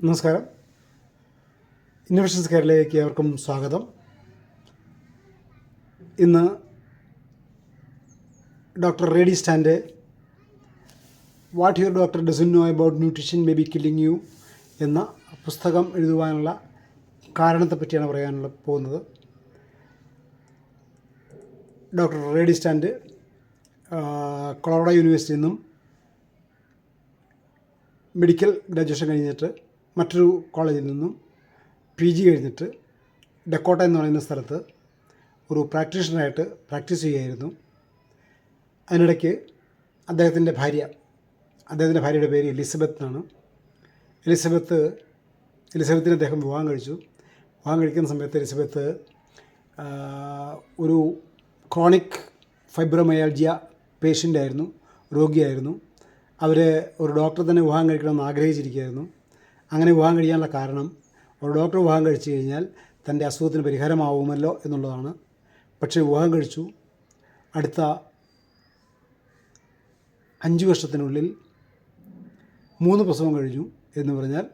നമസ്കാരം. ഇന്നോവേഷൻസ് കേരളയിലേക്ക് ഏവർക്കും സ്വാഗതം. ഇന്ന് doctor Ray D Strand what your doctor doesn't know about nutrition may be killing you എന്ന പുസ്തകം എഴുതുവാനുള്ള കാരണത്തെ പറ്റിയാണ് പറയാനുള്ള പോകുന്നത്. ഡോക്ടർ റേഡി സ്റ്റാൻഡ് കൊളോറ യൂണിവേഴ്സിറ്റിയിൽ നിന്നും മെഡിക്കൽ ഗ്രാജുവേഷൻ കഴിഞ്ഞിട്ട് മറ്റൊരു കോളേജിൽ നിന്നും പി ജി കഴിഞ്ഞിട്ട് ഡെക്കോട്ട എന്ന് പറയുന്ന സ്ഥലത്ത് ഒരു പ്രാക്ടീഷണറായിട്ട് പ്രാക്ടീസ് ചെയ്യുകയായിരുന്നു. അതിനിടയ്ക്ക് അദ്ദേഹത്തിന്റെ ഭാര്യ അദ്ദേഹത്തിന്റെ ഭാര്യയുടെ പേര് എലിസബത്ത് എന്നാണ്. എലിസബത്ത് എലിസബത്തിന് അദ്ദേഹം വിവാഹം കഴിച്ചു. വിവാഹം കഴിക്കുന്ന സമയത്ത് എലിസബത്ത് ഒരു ക്രോണിക് ഫൈബ്രോമയാൾജിയ പേഷ്യന്റ് ആയിരുന്നു രോഗിയായിരുന്നു. അവർ ഒരു ഡോക്ടർ തന്നെ വിവാഹം കഴിക്കണമെന്ന് ആഗ്രഹിച്ചിരിക്കുകയായിരുന്നു. അങ്ങനെ വിവാഹം കഴിയാനുള്ള കാരണം ഒരു ഡോക്ടർ വിവാഹം കഴിച്ചു കഴിഞ്ഞാൽ തന്റെ അസുഖത്തിന് പരിഹാരമാവുമല്ലോ എന്നുള്ളതാണ്. പക്ഷേ വിവാഹം കഴിച്ചു. അടുത്ത അഞ്ച് വർഷത്തിനുള്ളിൽ മൂന്ന് പ്രസവം കഴിഞ്ഞു എന്ന് പറഞ്ഞാൽ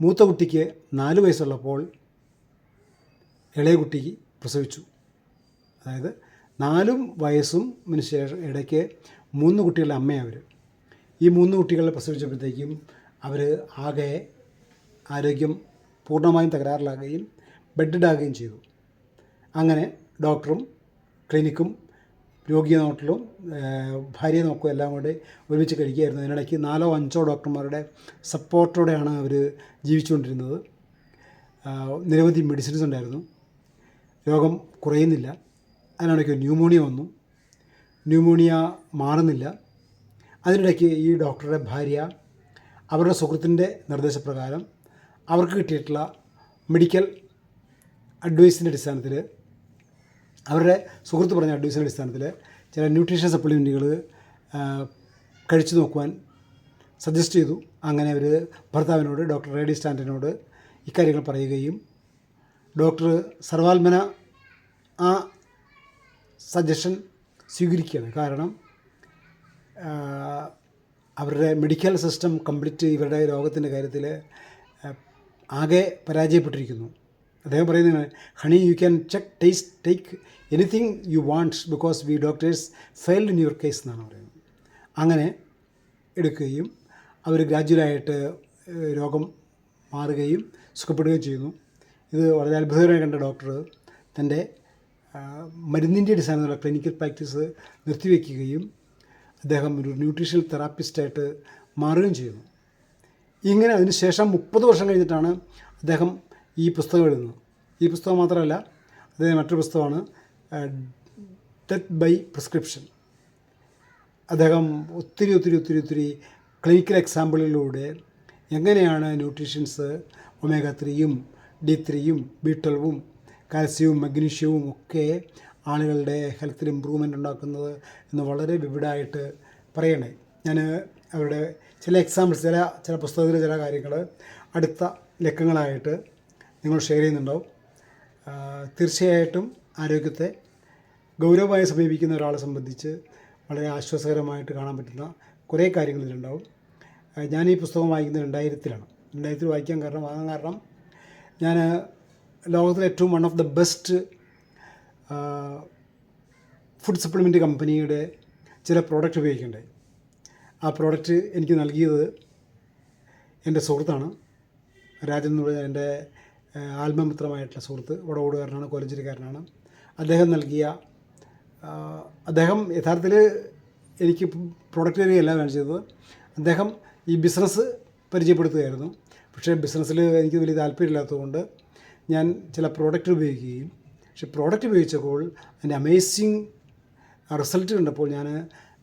മൂത്ത കുട്ടിക്ക് നാല് വയസ്സുള്ളപ്പോൾ ഇളയ കുട്ടിക്ക് പ്രസവിച്ചു. അതായത് നാലും വയസ്സും ശേഷം ഇടയ്ക്ക് മൂന്ന് കുട്ടികളുടെ അമ്മയാണ് അവർ ഈ മൂന്ന് കുട്ടികളെ പ്രസവിച്ചപ്പോഴത്തേക്കും അവർ ആകെ ആരോഗ്യം പൂർണമായും തകരാറിലാകുകയും ബെഡ്ഡാകുകയും ചെയ്തു. അങ്ങനെ ഡോക്ടറും ക്ലിനിക്കും രോഗിയെ നോട്ടലും ഭാര്യയെ നോക്കും എല്ലാം കൂടെ ഒരുമിച്ച് കഴിക്കുകയായിരുന്നു. അതിനിടയ്ക്ക് നാലോ അഞ്ചോ ഡോക്ടർമാരുടെ സപ്പോർട്ടോടെയാണ് അവർ ജീവിച്ചുകൊണ്ടിരുന്നത്. നിരവധി മെഡിസിൻസ് ഉണ്ടായിരുന്നു. രോഗം കുറയുന്നില്ല. അതിനിടയ്ക്ക് ന്യൂമോണിയ വന്നു. ന്യൂമോണിയ മാറുന്നില്ല. അതിനിടയ്ക്ക് ഈ ഡോക്ടറുടെ ഭാര്യ അവരുടെ സുഹൃത്തിന്റെ നിർദ്ദേശപ്രകാരം അവർക്ക് കിട്ടിയിട്ടുള്ള മെഡിക്കൽ അഡ്വൈസിന്റെ അടിസ്ഥാനത്തിൽ അവരുടെ സുഹൃത്ത് പറഞ്ഞ അഡ്വൈസിന്റെ അടിസ്ഥാനത്തിൽ ചില ന്യൂട്രീഷൻ സപ്ലിമെന്റുകൾ കഴിച്ചു നോക്കുവാൻ സജസ്റ്റ് ചെയ്തു. അങ്ങനെ അവർ ഭർത്താവിനോട് ഡോക്ടർ റേഡി സ്റ്റാൻഡിനോട് ഇക്കാര്യങ്ങൾ പറയുകയും ഡോക്ടർ സർവാത്മന ആ സജഷൻ സ്വീകരിക്കുകയാണ്. കാരണം അവരുടെ മെഡിക്കൽ സിസ്റ്റം കംപ്ലീറ്റ് ഇവരുടെ രോഗത്തിന്റെ കാര്യത്തിൽ ആകെ പരാജയപ്പെട്ടിരിക്കുന്നു. അദ്ദേഹം പറയുന്നത് honey you can check taste take anything you wants because we doctors failed in your case എന്നാണ് പറയുന്നത്. അങ്ങനെ എടുക്കുകയും അവർ ഗ്രാജുവലായിട്ട് രോഗം മാറുകയും സുഖപ്പെടുകയും ചെയ്യുന്നു. ഇത് വളരെ അത്ഭുതകരമായി കണ്ട ഡോക്ടർ തന്റെ മരുന്നിന്റെ അടിസ്ഥാനത്തിലുള്ള ക്ലിനിക്കൽ പ്രാക്ടീസ് നിർത്തിവെക്കുകയും അദ്ദേഹം ഒരു ന്യൂട്രീഷണൽ തെറാപ്പിസ്റ്റായിട്ട് മാറുകയും ചെയ്യുന്നു. ഇങ്ങനെ അതിന് ശേഷം മുപ്പത് വർഷം കഴിഞ്ഞിട്ടാണ് അദ്ദേഹം ഈ പുസ്തകം എഴുതുന്നത്. ഈ പുസ്തകം മാത്രമല്ല അദ്ദേഹം മറ്റൊരു പുസ്തകമാണ് ഡെത്ത് ബൈ പ്രിസ്ക്രിപ്ഷൻ അദ്ദേഹം ഒത്തിരി ഒത്തിരി ഒത്തിരി ഒത്തിരി ക്ലിനിക്കൽ എക്സാമ്പിളിലൂടെ എങ്ങനെയാണ് ന്യൂട്രീഷ്യൻസ് ഒമേഗ ത്രീയും ഡി ത്രീയും ബി ട്വൽവും കാൽസ്യവും മഗ്നീഷ്യവും ഒക്കെ ആളുകളുടെ ഹെൽത്തിൽ ഇമ്പ്രൂവ്മെന്റ് ഉണ്ടാക്കുന്നത് എന്ന് വളരെ വിവിഡായിട്ട് പറയണേ. ഞാൻ അവരുടെ ചില എക്സാമ്പിൾസ് ചില ചില പുസ്തകത്തിലെ ചില കാര്യങ്ങൾ അടുത്ത ലക്കങ്ങളായിട്ട് നിങ്ങൾ ഷെയർ ചെയ്യുന്നുണ്ടാവും. തീർച്ചയായിട്ടും ആരോഗ്യത്തെ ഗൗരവമായി സമീപിക്കുന്ന ഒരാളെ സംബന്ധിച്ച് വളരെ ആശ്വാസകരമായിട്ട് കാണാൻ പറ്റുന്ന കുറേ കാര്യങ്ങൾ ഇതിലുണ്ടാവും. ഞാൻ ഈ പുസ്തകം വായിക്കുന്നത് രണ്ടായിരത്തിലാണ്. രണ്ടായിരത്തിൽ വായിക്കാൻ കാരണം വാങ്ങാൻ കാരണം ഞാൻ ലോകത്തിലെ ഏറ്റവും one of the best food supplement കമ്പനിയുടെ ചില പ്രോഡക്റ്റ് ഉപയോഗിക്കേണ്ടായി ആ പ്രോഡക്റ്റ് എനിക്ക് നൽകിയത് എന്റെ സുഹൃത്താണ്. രാജൻ എന്ന് പറഞ്ഞ എന്റെ ആത്മമിത്രമായിട്ടുള്ള സുഹൃത്ത് വടവോടുകാരനാണ് കോലഞ്ചേരിക്കാരനാണ്. അദ്ദേഹം നൽകിയ അദ്ദേഹം യഥാർത്ഥത്തിൽ എനിക്ക് പ്രോഡക്റ്റ് തരികയല്ല വേണം ചെയ്തത്. അദ്ദേഹം ഈ ബിസിനസ് പരിചയപ്പെടുത്തുകയായിരുന്നു. പക്ഷേ ബിസിനസ്സിൽ എനിക്ക് വലിയ താല്പര്യമില്ലാത്തതുകൊണ്ട് ഞാൻ ചില പ്രോഡക്റ്റ് ഉപയോഗിക്കുകയും പക്ഷേ പ്രോഡക്റ്റ് ഉപയോഗിച്ചപ്പോൾ അതിന്റെ അമേസിങ് റിസൾട്ട് കണ്ടപ്പോൾ ഞാൻ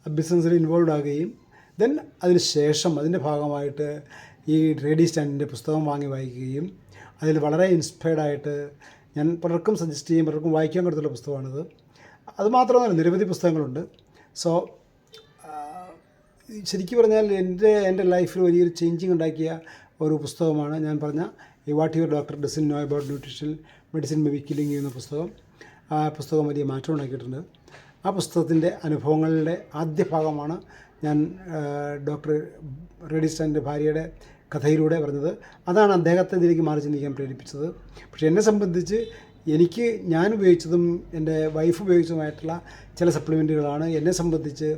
ബിസിനസ്സിൽ ഇൻവോൾവ് ആകുകയും ദെൻ അതിന് ശേഷം അതിന്റെ ഭാഗമായിട്ട് ഈ റേഡി സ്റ്റാൻഡിന്റെ പുസ്തകം വാങ്ങി വായിക്കുകയും അതിൽ വളരെ ഇൻസ്പയർഡ് ആയിട്ട് ഞാൻ പലർക്കും സജസ്റ്റ് ചെയ്യും പലർക്കും വായിക്കാൻ കൊടുത്തുള്ള പുസ്തകമാണിത്. അതുമാത്രമല്ല നിരവധി പുസ്തകങ്ങളുണ്ട്. സോ ശരിക്കും പറഞ്ഞാൽ എന്റെ എന്റെ ലൈഫിൽ വലിയൊരു ചേഞ്ചിങ് ഉണ്ടാക്കിയ ഒരു പുസ്തകമാണ് ഞാൻ പറഞ്ഞ ഈ what your doctor doesn't know about nutrition medicine may be killing എന്ന പുസ്തകം. ആ പുസ്തകം വലിയ മാറ്റം ഉണ്ടാക്കിയിട്ടുണ്ട്. ആ പുസ്തകത്തിന്റെ അനുഭവങ്ങളുടെ ആദ്യ ഭാഗമാണ് ഞാൻ ഡോക്ടർ റെഡിസ്റ്റന്റെ ഭാര്യയുടെ കഥയിലൂടെ പറഞ്ഞത്. അതാണ് അദ്ദേഹത്തെ ഇതിലേക്ക് മാറി ചിന്തിക്കാൻ പ്രേരിപ്പിച്ചത്. പക്ഷേ എന്നെ സംബന്ധിച്ച് എനിക്ക് ഞാൻ ഉപയോഗിച്ചതും എന്റെ വൈഫ് ഉപയോഗിച്ചതുമായിട്ടുള്ള ചില സപ്ലിമെന്റുകളാണ് എന്നെ സംബന്ധിച്ച്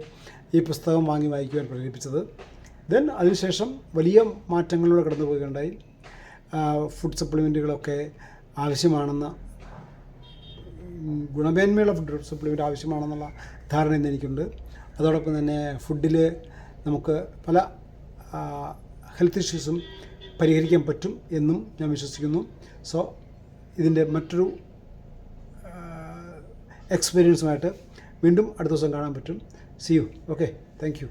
ഈ പുസ്തകം വാങ്ങി വായിക്കുവാൻ പ്രേരിപ്പിച്ചത്. ദെൻ അതിനുശേഷം വലിയ മാറ്റങ്ങളിലൂടെ കടന്നു പോവുകയുണ്ടായി ഫുഡ് സപ്ലിമെന്റുകളൊക്കെ ആവശ്യമാണെന്ന് ഗുണമേന്മയുള്ള ഫുഡ് സപ്ലിമെന്റ് ആവശ്യമാണെന്നുള്ള ധാരണ ഇന്ന് എനിക്കുണ്ട്. അതോടൊപ്പം തന്നെ ഫുഡിൽ നമുക്ക് പല ഹെൽത്ത് ഇഷ്യൂസും പരിഹരിക്കാൻ പറ്റും എന്നും ഞാൻ വിശ്വസിക്കുന്നു. സോ ഇതിന്റെ മറ്റൊരു എക്സ്പീരിയൻസുമായിട്ട് വീണ്ടും അടുത്ത ദിവസം കാണാൻ പറ്റും. See you okay thank you